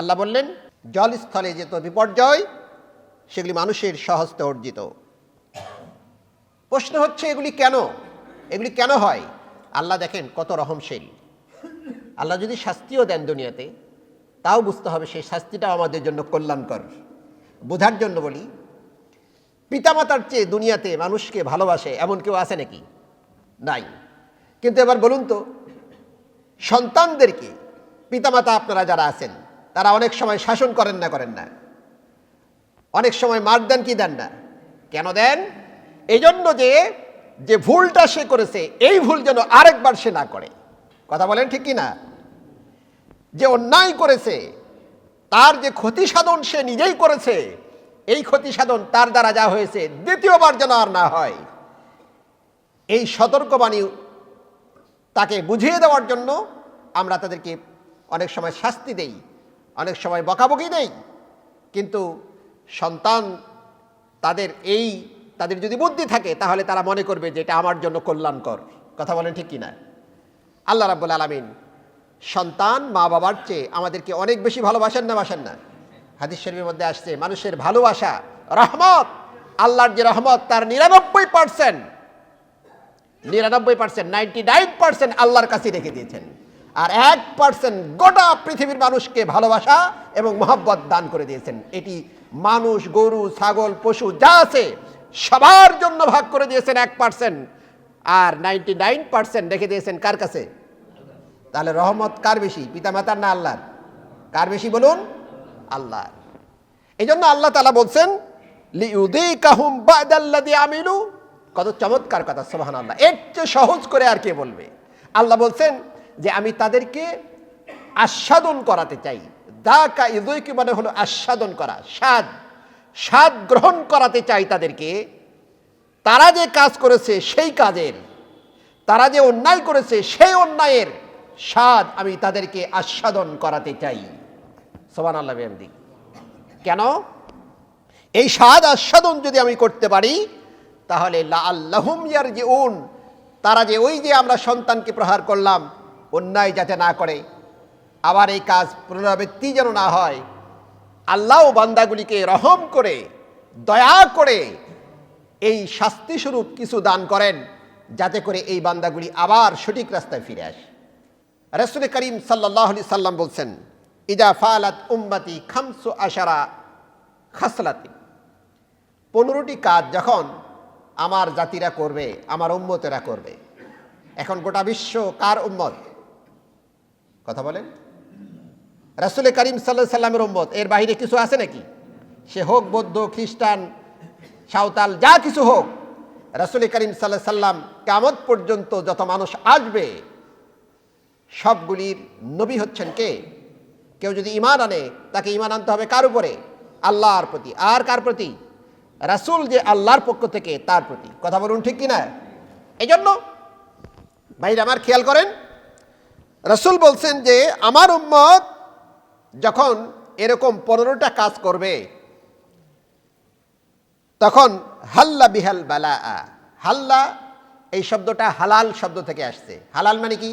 আল্লাহ বললেন, জলস্থলে যেত বিপর্যয়, সেগুলি মানুষের সহস্তে অর্জিত। প্রশ্ন হচ্ছে, এগুলি কেন? এগুলি কেন হয়? আল্লাহ দেখেন কত রহমশীল। আল্লাহ যদি শাস্তিও দেন দুনিয়াতে, তাও বুঝতে হবে সেই শাস্তিটাও আমাদের জন্য কল্যাণকর। বোঝার জন্য বলি, পিতামাতার চেয়ে দুনিয়াতে মানুষকে ভালোবাসে এমন কেউ আছে নাকি? নাই। কিন্তু এবার বলুন তো, সন্তানদেরকে, পিতামাতা আপনারা যারা আছেন তারা অনেক সময় শাসন করেন না করেন না। অনেক সময় মার দেন, কি দেন না? কেন দেন? এই জন্য যে যে ভুলটা সে করেছে, এই ভুল যেন আরেকবার সে না করে। কথা বলেন ঠিক কি না যে অন্যায় করেছে, তার যে ক্ষতি সাধন সে নিজেই করেছে, এই ক্ষতি সাধন তার দ্বারা যা হয়েছে, দ্বিতীয়বার যেন আর না হয়। এই সতর্কবাণী তাকে বুঝিয়ে দেওয়ার জন্য আমরা তাদেরকে অনেক সময় শাস্তি দেই। অনেক সময় বকাবকি দেই কিন্তু সন্তান তাদের এই, তাদের যদি বুদ্ধি থাকে, তাহলে তারা মনে করবে যে এটা আমার জন্য কল্যাণকর। কথা বলেন ঠিক কিনা? আল্লাহ রাব্বুল আলামিন সন্তান মা বাবার চেয়ে আমাদেরকে অনেক বেশি ভালোবাসেন না বাসেন না? হাদিস শরীফের মধ্যে আসছে, মানুষের ভালোবাসা, রহমত, আল্লাহর যে রহমত, তার নিরানব্বই পার্সেন্ট নিরানব্বই পার্সেন্ট নাইনটি নাইন পার্সেন্ট আল্লাহর কাছে রেখে দিয়েছেন। আর এক পার্সেন্ট গোটা পৃথিবীর মানুষকে ভালোবাসা এবং মহব্বত দান করে দিয়েছেন। এটি মানুষ, গরু, ছাগল, পশু, যা আছে সবার জন্য ভাগ করে দিয়েছেন এক পার্সেন্ট আর নাইনটি নাইন পার্সেন্ট রেখে দিয়েছেন কার কাছে? তাহলে রহমত কার বেশি? পিতামাতার না আল্লাহর? কার বেশি বলুন? আল্লাহ এই জন্য আল্লাহ তালা বলছেন কত চমৎকার কথা সোহান আল্লাহ এর চেয়ে সহজ করে আর কে বলবে? আল্লাহ বলছেন যে আমি তাদেরকে আস্বাদন করাতে চাই। দা কা ইদুইকি মানে হলো আস্বাদন করা, স্বাদ। স্বাদ গ্রহণ করাতে চাই তাদেরকে। তারা যে কাজ করেছে সেই কাজের, তারা যে অন্যায় করেছে সেই অন্যায়ের স্বাদ আমি তাদেরকে আস্বাদন করাতে চাই। সোমান আল্লাহ বেমদি কেন? এই স্বাদ আস্বাদন যদি আমি করতে পারি, তাহলে লা আল্লাহুম ইয়ার যে উন তারা যে ওই যে আমরা সন্তানকে প্রহার করলাম অন্যায় যাতে না করে, আবার এই কাজ পুনরাবৃত্তি যেন না হয়, আল্লাহ বান্দাগুলিকে রহম করে, দয়া করে এই শাস্তিস্বরূপ কিছু দান করেন, যাতে করে এই বান্দাগুলি আবার সঠিক রাস্তায় ফিরে আসে। রসুল করিম সাল্লাহ সাল্লাম বলছেন ইজা ফালাত উম্মতি খামসু আশারা খাসলাতি। পনেরোটি কাজ যখন আমার জাতিরা করবে, আমার উম্মতেরা করবে, এখন গোটা বিশ্ব কার উম্মত? কথা বলেন? রাসুল করিম সাল্লাহ সাল্লামের উম্মত, এর বাইরে কিছু আছে নাকি? সে হোক, বৌদ্ধ, খ্রিস্টান, সাঁওতাল, যা কিছু হোক, রাসুল করিম সাল্লাহ সাল্লাম কামত পর্যন্ত যত মানুষ আসবে, সবগুলির নবী হচ্ছেন কে? কেউ যদি ইমান আনে, তাকে ইমান আনতে হবে কার উপরে? আল্লাহর প্রতি। আর কার প্রতি? রাসুল যে আল্লাহর পক্ষ থেকে তার প্রতি। কথা বলুন ঠিক কিনা? এই জন্য ভাইরা আমার খেয়াল করেন রাসুল বলছেন যে, আমার উম্মত যখন এরকম পনেরোটা কাজ করবে, তখন হাল্লা বিহাল বালা হাল্লা, এই শব্দটা হালাল শব্দ থেকে আসছে। হালাল মানে কি?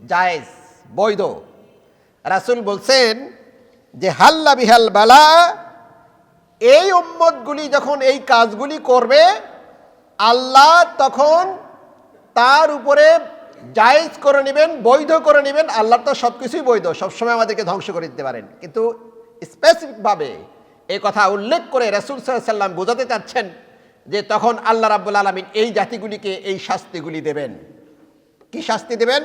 জায়েজ, বৈধ। রাসুল বলছেন যে, হাল্লা বিহাল বালা, এই উম্মতগুলি যখন এই কাজগুলি করবে, আল্লাহ তখন তার উপরে জায়েজ করে নেবেন, বৈধ করে নেবেন, আল্লাহ তো সব কিছুই বৈধ, সবসময় আমাদেরকে ধ্বংস করে দিতে পারেন। কিন্তু স্পেসিফিকভাবে এই কথা উল্লেখ করে রাসুল সাল্লাম বোঝাতে চাচ্ছেন যে তখন আল্লাহ রাব্বুল আলমিন এই জাতিগুলিকে এই শাস্তিগুলি দেবেন। কি শাস্তি দেবেন?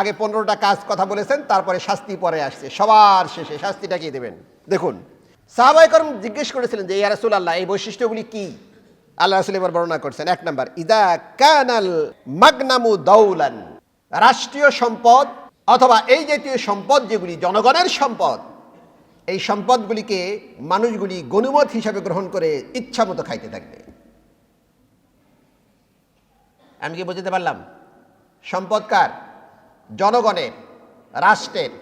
আগে পনেরোটা কাজ কথা বলেছেন, তারপরে শাস্তি পরে আসছে, সবার শেষে শাস্তিটা কি দেবেন? দেখুন সাহাবাইকরম জিজ্ঞেস করেছিলেন যে, ইয়া রাসুল আল্লাহ এই বৈশিষ্ট্যগুলি কি? আল্লাহ রাসুল এবার বর্ণনা করছেন, এক নম্বর, ইদা কানাল মাগনামু দৌলান রাষ্ট্রীয় সম্পদ অথবা এই জাতীয় সম্পদ যেগুলি জনগণের সম্পদ, এই সম্পদগুলিকে মানুষগুলি গণুমত হিসাবে গ্রহণ করে ইচ্ছা মতো খাইতে থাকবে। আমি কি বুঝতে পারলাম? সম্পদ কার? জনগণের, রাষ্ট্রের।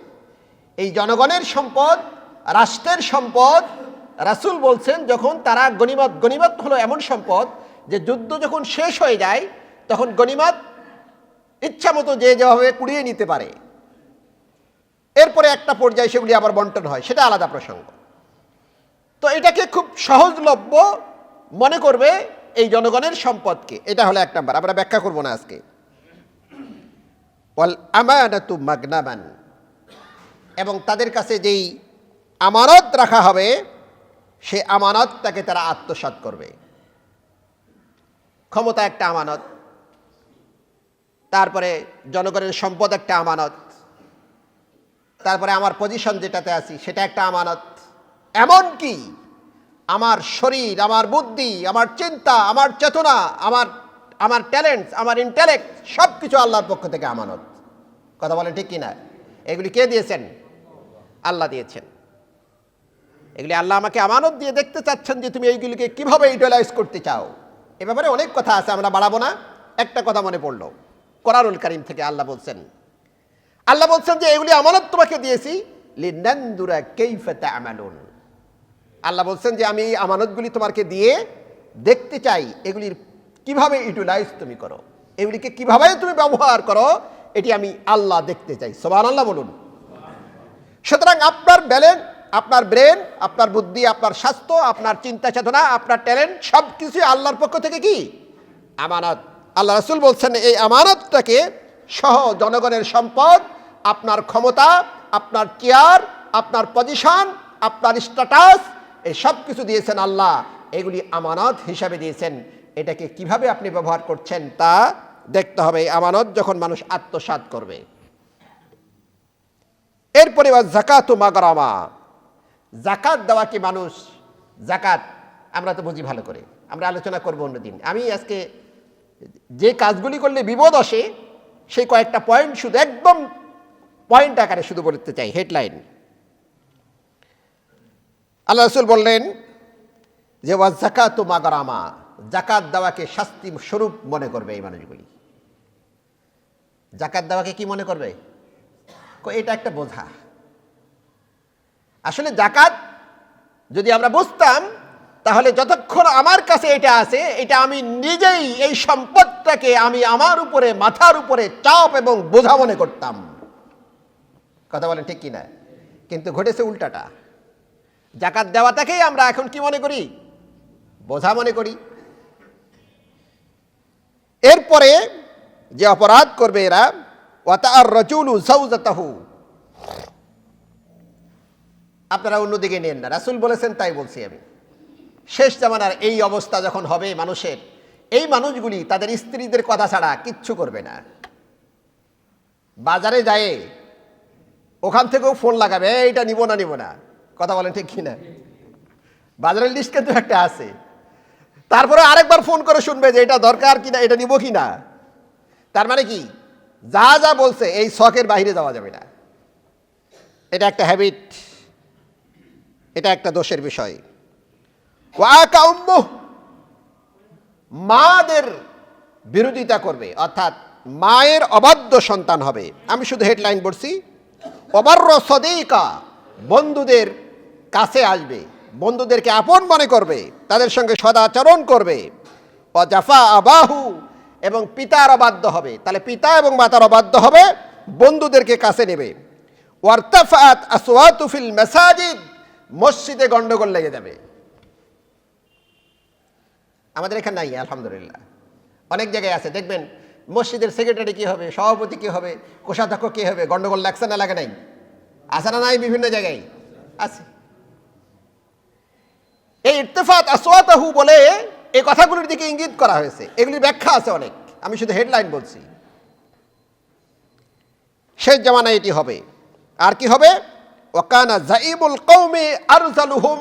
এই জনগণের সম্পদ, রাষ্ট্রের সম্পদ রাসুল বলছেন, যখন তারা গণিমত গণিমত হলো এমন সম্পদ যে যুদ্ধ যখন শেষ হয়ে যায়, তখন গণিমত ইচ্ছা মতো যে যেভাবে কুড়িয়ে নিতে পারে। এরপরে একটা পর্যায়ে সেগুলি আবার বন্টন হয়, সেটা আলাদা প্রসঙ্গ। তো এটাকে খুব সহজলভ্য মনে করবে এই জনগণের সম্পদকে। এটা হলো এক নাম্বার, আমরা ব্যাখ্যা করব না আজকে। ওয়াল এবং তাদের কাছে যেই আমানত রাখা হবে সে আমানতটাকে তারা আত্মসাৎ করবে। ক্ষমতা একটা আমানত, তারপরে জনগণের সম্পদ একটা আমানত, তারপরে আমার পজিশন যেটাতে আছি সেটা একটা আমানত। এমন কি আমার শরীর, আমার বুদ্ধি, আমার চিন্তা, আমার চেতনা, আমার আমার ট্যালেন্টস আমার ইন্টেলেক্ট সব কিছু আল্লাহর পক্ষ থেকে আমানত। কথা বলেন ঠিক কিনা? এগুলি কে দিয়েছেন? আল্লাহ দিয়েছেন। এগুলি আল্লাহ আমাকে আমানত দিয়ে দেখতে চাচ্ছেন যে তুমি এইগুলিকে কীভাবে ইউটিলাইজ করতে চাও। এ ব্যাপারে অনেক কথা আছে, আমরা বাড়াবো না। একটা কথা মনে পড়ল। কোরআনুল করিম থেকে আল্লাহ বলছেন আল্লাহ বলছেন যে এগুলি আমানত তোমাকে দিয়েছি আল্লাহ বলছেন যে আমি এই আমানতগুলি তোমাকে দিয়ে দেখতে চাই, এগুলির কীভাবে ইউটিলাইজ তুমি করো, এগুলিকে কীভাবে তুমি ব্যবহার করো, এটি আমি আল্লাহ দেখতে চাই। সোবান আল্লাহ বলুন। সুতরাং আপনার ব্যালেন্স আপনার ব্রেন, আপনার বুদ্ধি, আপনার স্বাস্থ্য, আপনার চিন্তা চেতনা, আপনার ট্যালেন্ট সব কিছুই আল্লাহর পক্ষ থেকে কি? আমানত। আল্লাহ রসুল বলছেন, এই আমানতটাকে সহ জনগণের সম্পদ, আপনার ক্ষমতা, আপনার চেয়ার আপনার পজিশন, আপনার স্ট্যাটাস, এই সব কিছু দিয়েছেন আল্লাহ। এগুলি আমানত হিসাবে দিয়েছেন। এটাকে কীভাবে আপনি ব্যবহার করছেন তা দেখতে হবে। এই আমানত যখন মানুষ আত্মসাৎ করবে। এরপরে জাকাত মাগরামা। জাকাত দেওয়া কি মানুষ? জাকাত। আমরা তো বুঝি ভালো করে। আমরা আলোচনা করব অন্যদিন। আমি আজকে যে কাজগুলি করলে বিপদ আসে, সেই কয়েকটা পয়েন্ট শুধু একদম পয়েন্ট আকারে শুধু বলতে চাই। হেডলাইন আল্লাহ রসুল বললেন যে, ওয়া জাকাত ও মাগরামা। জাকাত দেওয়াকে শাস্তি স্বরূপ মনে করবে এই মানুষগুলি। জাকাত দেওয়াকে কি মনে করবে? এটা একটা বোঝা। আসলে জাকাত যদি আমরা বুঝতাম, তাহলে যতক্ষণ আমার কাছে এটা আছে, এটা আমি নিজেই এই সম্পদটাকে আমি আমার উপরে, মাথার উপরে চাপ এবং বোঝা মনে করতাম। কথা বলেন ঠিক কিনা? কিন্তু ঘটেছে উল্টাটা। জাকাত দেওয়াটাকেই আমরা এখন কি মনে করি? বোঝা মনে করি। এরপরে যে অপরাধ করবে এরা অত আর রচুলু সৌজাতাহু আপনারা অন্যদিকে নেন না। রাসুল বলেছেন তাই বলছি আমি। শেষ জামানার এই অবস্থা যখন হবে মানুষের এই মানুষগুলি তাদের স্ত্রীদের কথা ছাড়া কিচ্ছু করবে না। বাজারে যায় ওখান থেকেও ফোন লাগাবে "এই, এইটা নিব না নিব না। কথা বলেন ঠিক কিনা? বাজারের লিস্ট কিন্তু একটা আছে। তারপরে আরেকবার ফোন করে শুনবে যে এটা দরকার কিনা এটা নিব কিনা? তার মানে কি? যা যা বলছে এই শখের বাইরে যাওয়া যাবে না। এটা একটা হ্যাবিট এটা একটা দোষের বিষয়। ওয়াকা মাদের বিরোধিতা করবে, অর্থাৎ মায়ের অবাধ্য সন্তান হবে। আমি শুধু হেডলাইন পড়ছি অবার্য সদেইকা বন্ধুদের কাছে আসবে, বন্ধুদেরকে আপন মনে করবে, তাদের সঙ্গে সদাচরণ করবে। অজাফা আবাহু, এবং পিতার অবাধ্য হবে। তাহলে পিতা এবং মাতার অবাধ্য হবে, বন্ধুদেরকে কাছে নেবে। ওয়ার্তাফাত আসওয়াতুফিল মেসাজিদ মসজিদে গন্ডগোল লেগে যাবে। আমাদের এখানে নাই, আলহামদুলিল্লাহ। অনেক জায়গায় আছে, দেখবেন মসজিদের সেক্রেটারি কি হবে, সভাপতি কি হবে, কোষাধ্যক্ষ কি হবে, গন্ডগোল লাগছে না লাগে নাই? আছে না নাই বিভিন্ন জায়গায়? আছে। এই ইর্তেফাত আসওয়াতাহু বলে এই কথাগুলির দিকে ইঙ্গিত করা হয়েছে। এগুলির ব্যাখ্যা আছে অনেক। আমি শুধু হেডলাইন বলছি। শেষ জামানায় এটি হবে। আর কি হবে? ওকানা জাইবুল কৌমে আরজালুহুম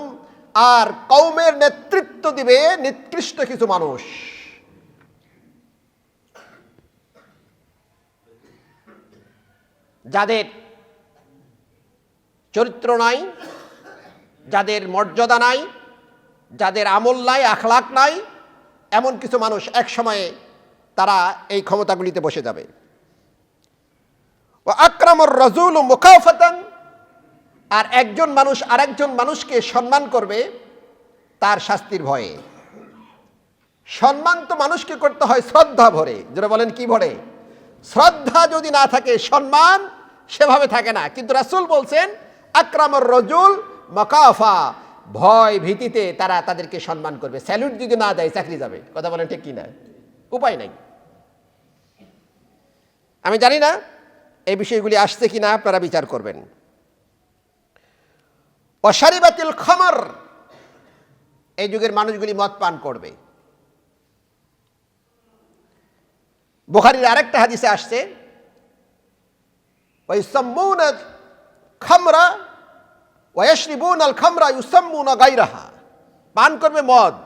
আর কৌমের নেতৃত্ব দিবে নিকৃষ্ট কিছু মানুষ। যাদের চরিত্র নাই, যাদের মর্যাদা নাই, যাদের আমল নাই আখলাক নাই, এমন কিছু মানুষ এক সময়ে তারা এই ক্ষমতাগুলিতে বসে যাবে। ও আক্রামর রজুল মুখাফতান আর একজন মানুষ আরেকজন মানুষকে সম্মান করবে, তার শাস্তির ভয়ে। সম্মান তো মানুষকে করতে হয় শ্রদ্ধা ভরে। যেটা বলেন কি ভরে? শ্রদ্ধা যদি না থাকে, সম্মান সেভাবে থাকে না। কিন্তু রাসুল বলছেন, আকরামর রজুল মকাফা। ভয় ভীতিতে তারা তাদেরকে সম্মান করবে। স্যালুট যদি না দেয়, চাকরি যাবে। কথা বলেন ঠিক কিনা? উপায় নাই। আমি জানি না এই বিষয়গুলি আসছে কিনা, আপনারা বিচার করবেন। অশারিবাতিল খমর। এই যুগের মানুষগুলি মদ পান করবে। বুখারির আরেকটা হাদিসে আসছে ওই সম্মুন খামরা ওয়াশরিবুন আল খামরা ইউসাম্মুন গাইরাহা পান করবে মদ।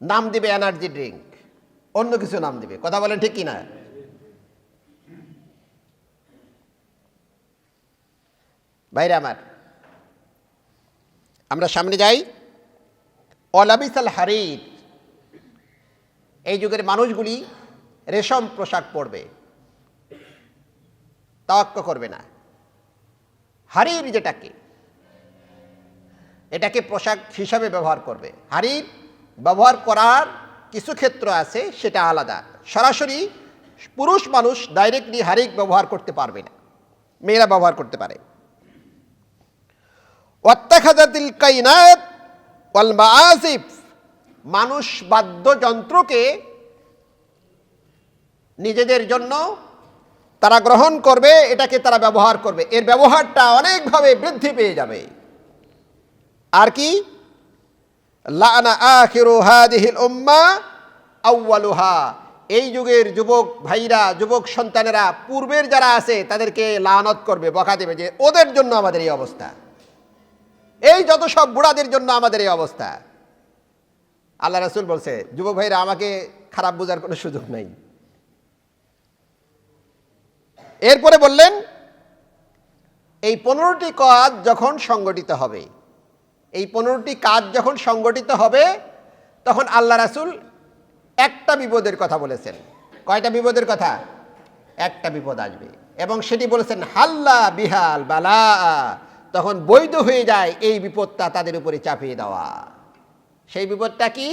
নাম দিবে এনার্জি ড্রিঙ্ক। অন্য কিছু নাম দিবে। কথা বলেন ঠিক কিনা? বাইরে আমার। আমরা সামনে যাই। অলাবিসাল হারির এই যুগের মানুষগুলি রেশম পোশাক পরবে। তাওয়াক্ক করবে না। হারির যেটাকে, এটাকে পোশাক হিসাবে ব্যবহার করবে। হারির ব্যবহার করার কিছু ক্ষেত্র আছে, সেটা আলাদা। সরাসরি পুরুষ মানুষ ডাইরেক্টলি হারিক ব্যবহার করতে পারবে না। মেয়েরা ব্যবহার করতে পারে। ওয়াত্তাখাজাতিল কাইনাত ওয়াল মানুষ বাদ্যযন্ত্রকে নিজেদের জন্য তারা গ্রহণ করবে, এটাকে তারা ব্যবহার করবে। এর ব্যবহারটা অনেকভাবে বৃদ্ধি পেয়ে যাবে। আর কি? উম্মা আউয়ালুহা এই যুগের যুবক ভাইরা, যুবক সন্তানেরা, পূর্বের যারা আছে, তাদেরকে লানত করবে, বকা দেবে যে, ওদের জন্য আমাদের এই অবস্থা। এই যত সব বুড়াদের জন্য আমাদের এই অবস্থা। আল্লাহ রাসুল বলছে, যুবক ভাইরা, আমাকে খারাপ বোঝার কোনো সুযোগ নেই। এরপরে বললেন, এই পনেরোটি কাজ যখন সংগঠিত হবে, এই পনেরোটি কাজ যখন সংগঠিত হবে, তখন আল্লাহ রাসুল একটা বিপদের কথা বলেছেন। কয়টা বিপদের কথা? একটা বিপদ আসবে। এবং সেটি বলেছেন, হাল্লা বিহাল বালা তখন বৈধ হয়ে যায় এই বিপদটা তাদের উপরে চাপিয়ে দেওয়া। সেই বিপদটা কি?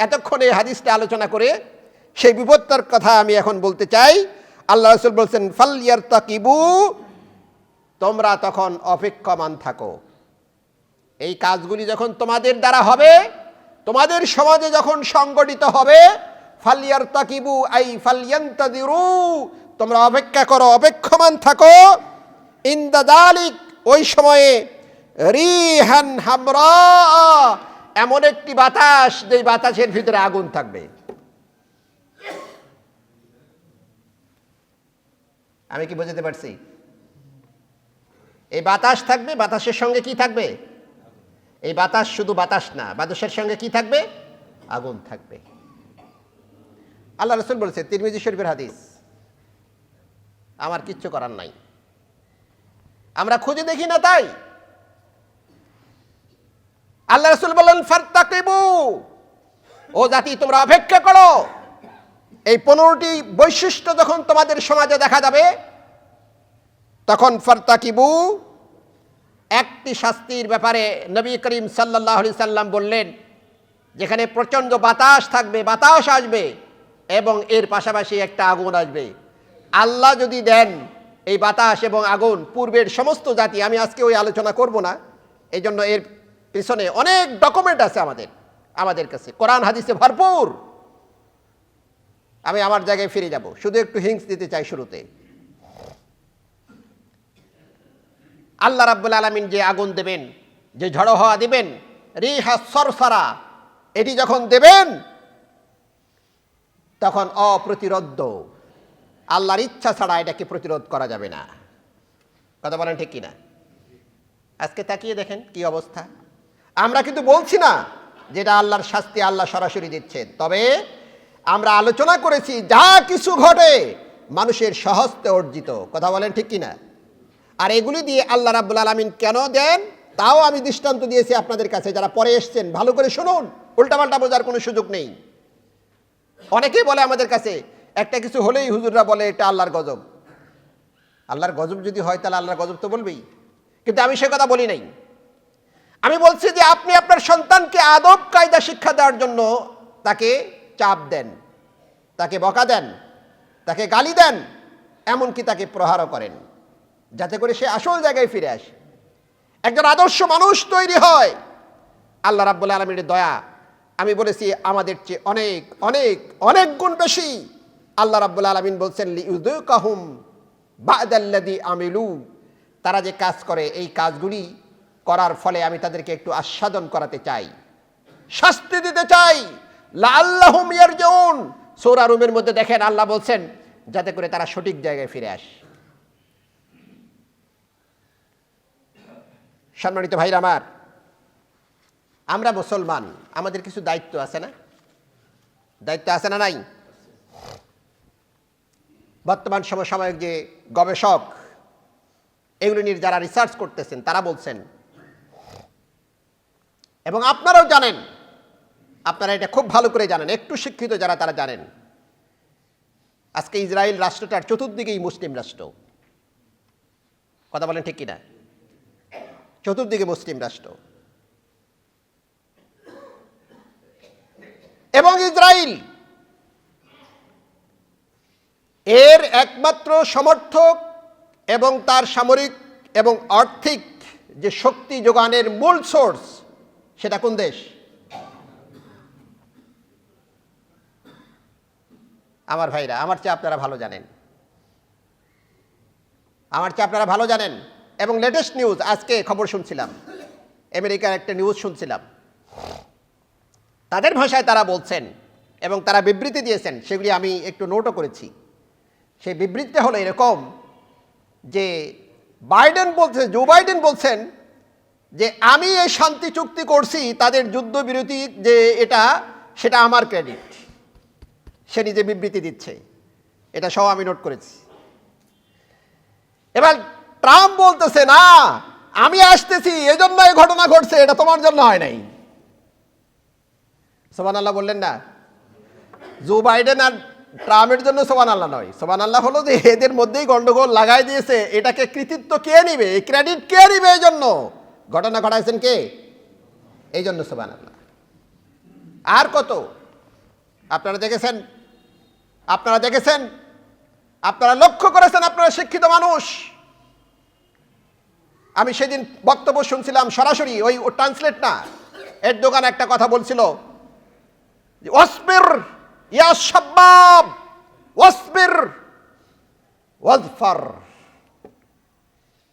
এতক্ষণে হাদিসটা আলোচনা করে সেই বিপদটার কথা আমি এখন বলতে চাই। আল্লাহ রসুল বলছেন ফালিয়ার তাকিবু তোমরা তখন অপেক্ষমান থাকো। এই কাজগুলি যখন তোমাদের দ্বারা হবে, তোমাদের সমাজে যখন সংগঠিত হবে ফালিয়ার তাকিবু আই ফালিয়ান্তাদিরু তোমরা অপেক্ষা করো, অপেক্ষমান থাকো। ইন্দাদালিক ওই সময়ে রিহান হামরা এমন একটি বাতাস যে বাতাসের ভিতরে আগুন থাকবে। আমি কি বোঝাতে পারছি? এই বাতাস থাকবে, বাতাসের সঙ্গে কি থাকবে? এই বাতাস শুধু বাতাস না, বাতাসের সঙ্গে কি থাকবে? আগুন থাকবে। আল্লাহ রসুল বলেছে, তিরমিজি শরীফের হাদিস, আমার কিচ্ছু করার নাই। আমরা খুঁজে দেখি না তাই। আল্লাহ রসুল বললেন ফার্তাকিবু। ও জাতি, তোমরা অপেক্ষা করো। এই পনেরোটি বৈশিষ্ট্য যখন তোমাদের সমাজে দেখা যাবে, তখন ফার্তাকিবু একটি শাস্তির ব্যাপারে নবী করিম সাল্লাহ সাল্লাম বললেন, যেখানে প্রচণ্ড বাতাস থাকবে, বাতাস আসবে এবং এর পাশাপাশি একটা আগুন আসবে। আল্লাহ যদি দেন এই বাতাস এবং আগুন পূর্বের সমস্ত জাতি, আমি আজকে ওই আলোচনা করব না। এই জন্য এর পিছনে অনেক ডকুমেন্ট আছে আমাদের আমাদের কাছে। কোরআন, হাদিসে ভরপুর। আমি আমার জায়গায় ফিরে যাব। শুধু একটু হিংস দিতে চাই শুরুতে। আল্লাহ রাব্বুল আলমিন যে আগুন দেবেন, যে ঝড়ো হওয়া দিবেন, রিহা সরসরা এটি যখন দেবেন, তখন অপ্রতিরোধ্য আল্লাহর ইচ্ছা ছাড়া এটাকে প্রতিরোধ করা যাবে না। কথা বলেন ঠিক কিনা? আজকে তাকিয়ে দেখেন কি অবস্থা। আমরা কিন্তু বলছি না যেটা আল্লাহর শাস্তি আল্লাহ সরাসরি দিচ্ছেন তবে আমরা আলোচনা করেছি যা কিছু ঘটে মানুষের সহস্তে অর্জিত। কথা বলেন ঠিক কিনা? আর এগুলি দিয়ে আল্লাহ রাব্বুল আলমিন কেন দেন? তাও আমি দৃষ্টান্ত দিয়েছি আপনাদের কাছে, যারা পরে এসছেন, ভালো করে শুনুন। উল্টাপাল্টা বোঝার কোনো সুযোগ নেই। অনেকেই বলে আমাদের কাছে একটা কিছু হলেই হুজুররা বলে, এটা আল্লাহর গজব। আল্লাহর গজব যদি হয়, তাহলে আল্লাহর গজব তো বলবেই। কিন্তু আমি সে কথা বলি নাই। আমি বলছি যে আপনি আপনার সন্তানকে আদব, কায়দা, শিক্ষা দেওয়ার জন্য তাকে চাপ দেন, তাকে বকা দেন, তাকে গালি দেন, এমনকি তাকে প্রহারও করেন, যাতে করে সে আসল জায়গায় ফিরে আসে। একজন আদর্শ মানুষ তৈরি হয়। আল্লাহ রাব্বুল আলমীর দয়া, আমি বলেছি, আমাদের চেয়ে অনেক অনেক অনেক গুণ বেশি। আল্লাহ রাব্বুল আলমিন বলছেন কাহুম বাদাল্লাদি আমিলু। তারা যে কাজ করে, এই কাজগুলি করার ফলে আমি তাদেরকে একটু আস্বাদন করাতে চাই। শাস্তি দিতে চাই। লাল্লাহুম ইয়ারজুন সূরা রুমের মধ্যে দেখেন আল্লাহ বলছেন, যাতে করে তারা সঠিক জায়গায় ফিরে আসে। সম্মানিত ভাইরা আমার, আমরা মুসলমান, আমাদের কিছু দায়িত্ব আছে না? দায়িত্ব আছে না নাই? বর্তমান সমসাময়িক যে গবেষক, এগুলো নিয়ে যারা রিসার্চ করতেছেন, তারা বলছেন, এবং আপনারাও জানেন, আপনারা এটা খুব ভালো করে জানেন, একটু শিক্ষিত যারা, তারা জানেন, আজকে ইসরায়েল রাষ্ট্রটার চতুর্দিকেই মুসলিম রাষ্ট্র। কথা বলেন ঠিক কিনা? চতুর্দিকে মুসলিম রাষ্ট্র। এবং ইসরায়েল এর একমাত্র সমর্থক এবং তার সামরিক এবং আর্থিক যে শক্তি যোগানের মূল সোর্স সেটা কোন দেশ? আমার ভাইরা, আমার চেয়ে আপনারা ভালো জানেন। আমার চেয়ে আপনারা ভালো জানেন। এবং লেটেস্ট নিউজ আজকে খবর শুনছিলাম। আমেরিকার একটা নিউজ শুনছিলাম। তাদের ভাষায় তারা বলছেন এবং তারা বিবৃতি দিয়েছেন, সেগুলি আমি একটু নোটও করেছি। সেই বিবৃতিটা হলো এরকম যে বাইডেন বলছে, জো বাইডেন বলছেন যে আমি এই শান্তি চুক্তি করছি, তাদের যুদ্ধবিরতি যে এটা, সেটা আমার ক্রেডিট সে নিজে বিবৃতি দিচ্ছে। এটা সব আমি নোট করেছি। এবার ট্রাম্প বলতেছে, না, আমি আসতেছি এজন্য এই ঘটনা ঘটছে, এটা তোমার জন্য হয় নাই। সোমান আল্লাহ বললেন না। জো বাইডেন আর ট্রাম্পের জন্য সোমান আল্লাহ নয়। সোবান আল্লাহ হলো যে এদের মধ্যেই গন্ডগোল লাগাই দিয়েছে। এটাকে কৃতিত্ব কে নিবে? এই ক্রেডিট কে নিবে এই জন্য? ঘটনা ঘটাইছেন কে? এই জন্য সোবান আল্লাহ আর কত? আপনারা দেখেছেন? আপনারা দেখেছেন? আপনারা লক্ষ্য করেছেন আপনারা শিক্ষিত মানুষ? আমি সেদিন বক্তব্য শুনছিলাম সরাসরি, ওই ট্রান্সলেট না। এর দোকানে একটা কথা বলছিল যে, ওয়াসবির ইয়া শাবাব ওয়াসবির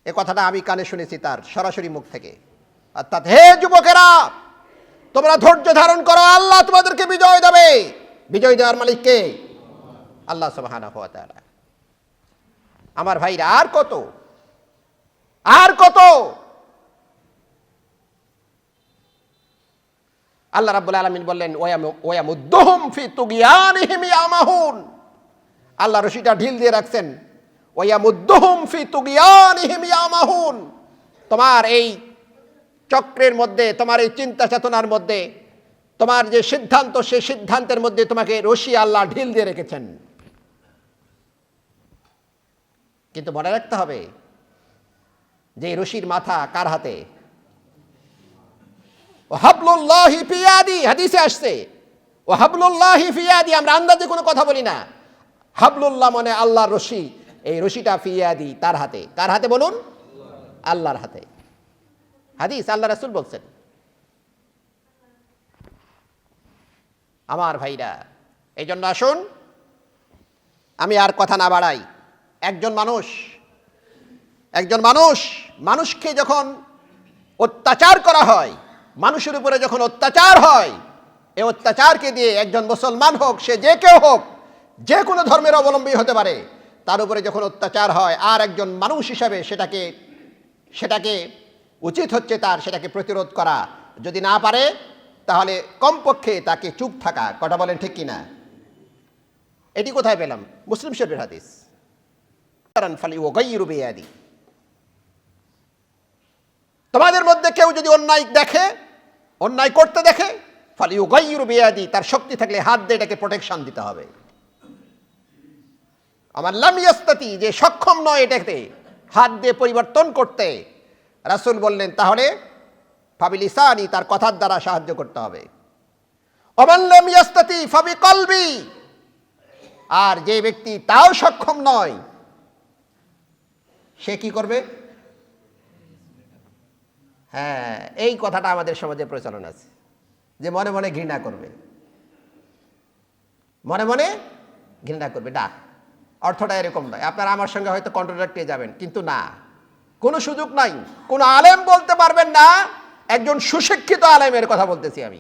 এ কথাটা আমি কানে শুনেছি তার সরাসরি মুখ থেকে। অর্থাৎ, হে যুবকেরা, তোমরা ধৈর্য ধারণ করো, আল্লাহ তোমাদেরকে বিজয় দেবে। বিজয় দেওয়ার মালিক কে? আল্লাহ সুবহানাহু ওয়া তাআলা। আমার ভাইরা, আর কত? আর কত? আল্লাহ রাব্বুল আলামিন বললেন ওয়ামুদ্দুহুম ফি তুগিয়ানিহিম ইয়ামাহুন। আল্লাহ রশিটা ঢিল দিয়ে রাখছেন ওয়ামুদ্দুহুম ফি তুগিয়ানিহিম ইয়ামাহুন। তোমার এই চক্রের মধ্যে, তোমার এই চিন্তা চেতনার মধ্যে, তোমার যে সিদ্ধান্ত, সেই সিদ্ধান্তের মধ্যে তোমাকে রশি আল্লাহ ঢিল দিয়ে রেখেছেন। কিন্তু মনে রাখতে হবে, যে রশির মাথা কার হাতে? ও হাবলুল্লাহি ফিয়াদি, হাদিসে আসছে। ও হাবলুল্লাহি ফিয়াদি, আমরা আন্দাজে কোনো কথা বলি না। হাবলুল্লাহ মানে আল্লাহর রশি। এই রশিটা ফিয়াদি, তার হাতে। কার হাতে বলুন? আল্লাহর হাতে। হাদিস, আল্লাহ রাসূল বলছেন। আমার ভাইরা এই জন্য আসুন। আমি আর কথা না বাড়াই। একজন মানুষ একজন মানুষ, মানুষকে যখন অত্যাচার করা হয় মানুষের উপরে যখন অত্যাচার হয় এই অত্যাচারকে দিয়ে একজন মুসলমান হোক, সে যে কেউ হোক, যে কোনো ধর্মের অবলম্বী হতে পারে, তার উপরে যখন অত্যাচার হয়, আর একজন মানুষ হিসাবে সেটাকে সেটাকে উচিত হচ্ছে তার সেটাকে প্রতিরোধ করা। যদি না পারে, তাহলে কমপক্ষে তাকে চুপ থাকা। কথা বলেন ঠিক কিনা? এটি কোথায় পেলাম? মুসলিম শরীফের হাদিস। তোমাদের মধ্যে কেউ যদি অন্যায় দেখে অন্যায় করতে দেখে ফলে উগাইয়ুর বেয়াদি, তার শক্তি থাকলে হাত দিয়ে এটাকে প্রোটেকশন দিতে হবে। আমার লামিয়াস্তাতি যে সক্ষম নয় এটাতে হাত দিয়ে পরিবর্তন করতে। রাসুল বললেন, তাহলে ফাবিলিসানি, তার কথার দ্বারা সাহায্য করতে হবে। অমাল্লামিয়াস্তাতি ফাবি কলবি আর যে ব্যক্তি তাও সক্ষম নয়, সে কি করবে? হ্যাঁ এই কথাটা আমাদের সমাজে প্রচলন আছে, যে মনে মনে ঘৃণা করবে। মনে মনে ঘৃণা করবে ডাক অর্থটা এরকম নয়। আপনারা আমার সঙ্গে হয়তো কন্ট্রাক্টে যাবেন, কিন্তু না, কোনো সুযোগ নাই। কোনো আলেম বলতে পারবেন না, একজন সুশিক্ষিত আলেমের কথা বলতেছি আমি।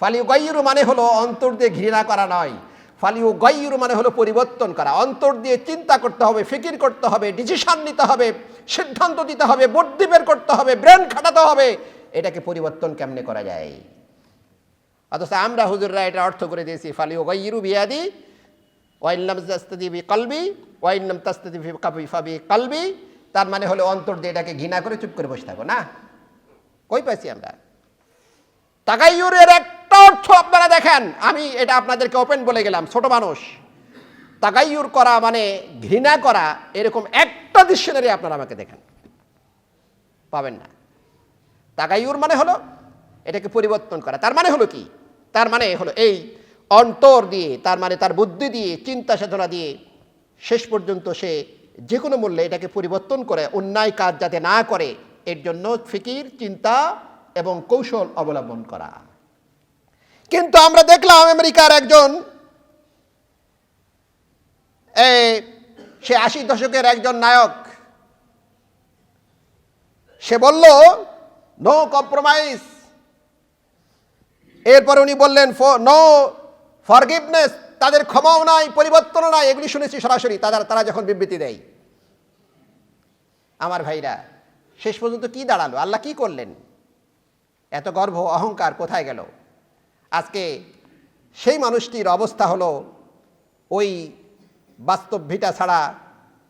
ফালিউ গাইয়ুরু মানে হলো অন্তর দিয়ে ঘৃণা করা নয়। ফালিউ গাইয়ুরু মানে হলো পরিবর্তন করা। অন্তর দিয়ে চিন্তা করতে হবে, ফিকির করতে হবে ডিসিশন নিতে হবে। সিদ্ধান্ত দিতে হবে, বুদ্ধি বের করতে হবে, ব্রেন খাটাতে হবে। এটাকে পরিবর্তন কেমনে করা যায়? অথচ আমরা হুজুররা এটা অর্থ করে দিয়েছি ফালি গাইয়ুরু বিয়াদি ওয়াইল্লাম তাস্তাদি বি কলবি ওয়াইল্লাম তাস্তাদি ফি কাবি ফাবি কলবি। তার মানে হলো অন্তর দিয়ে এটাকে ঘৃণা করে চুপ করে বসে থাকো, না? কই পাইছি আমরা? তাকাইয়ুরের একটা অর্থ আপনারা দেখেন, আমি এটা আপনাদেরকে ওপেন বলে গেলাম, ছোট মানুষ। তাকাইয়ুর করা মানে ঘৃণা করা, এরকম একটা ডিকশনারি আপনারা আমাকে দেখেন। পাবেন না। তাগাইয়ুর মানে হলো এটাকে পরিবর্তন করা। তার মানে হলো কি? তার মানে হলো এই অন্তর দিয়ে, তার মানে তার বুদ্ধি দিয়ে, চিন্তা সাধনা দিয়ে শেষ পর্যন্ত সে যে কোনো মূল্যে এটাকে পরিবর্তন করে, অন্যায় কাজ যাতে না করে, এর জন্য ফিকির, চিন্তা এবং কৌশল অবলম্বন করা। কিন্তু আমরা দেখলাম আমেরিকার একজন এই, সে আশি দশকের একজন নায়ক। সে বলল নো কম্প্রোমাইজ এরপরে উনি বললেন নো ফরগিভনেস তাদের ক্ষমাও নাই, পরিবর্তনও নাই, এগুলি শুনেছি সরাসরি। তারা তারা যখন বিবৃতি দেয়। আমার ভাইরা, শেষ পর্যন্ত কি দাঁড়াল? আল্লাহ কি করলেন? এত গর্ব, অহংকার কোথায় গেল? আজকে সেই মানুষটির অবস্থা হলো, ওই বাস্তব ভিটা ছাড়া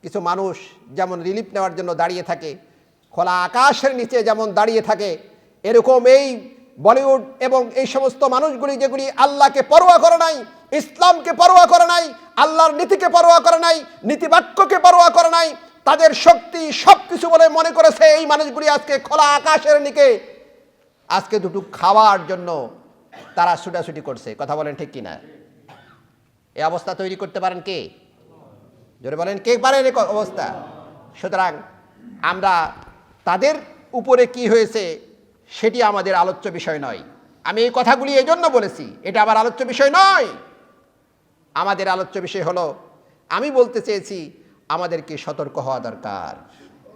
কিছু মানুষ যেমন রিলিফ নেওয়ার জন্য দাঁড়িয়ে থাকে, খোলা আকাশের নিচে যেমন দাঁড়িয়ে থাকে, এরকম এই বলিউড এবং এই সমস্ত মানুষগুলি যেগুলি আল্লাহকে পরোয়া করে নাই, ইসলামকে পরোয়া করে নাই, আল্লাহর নীতিকে পরোয়া করে নাই, নীতিবাক্যকে পরোয়া করে নাই, তাদের শক্তি সব কিছু বলে মনে করেছে এই মানুষগুলি আজকে খোলা আকাশের নিকে আজকে দুটো খাওয়ার জন্য তারা ছুটাছুটি করছে, কথা বলেন ঠিক কিনা? এই অবস্থা তৈরি করতে পারেন কে? জোরে বলেন, কে পারেন অবস্থা? সুতরাং আমরা তাদের উপরে কি হয়েছে সেটি আমাদের আলোচ্য বিষয় নয়। আমি এই কথাগুলি এই জন্য বলেছি, এটা আবার আলোচ্য বিষয় নয়। আমাদের আলোচ্য বিষয় হলো, আমি বলতে চেয়েছি, আমাদেরকে সতর্ক হওয়া দরকার।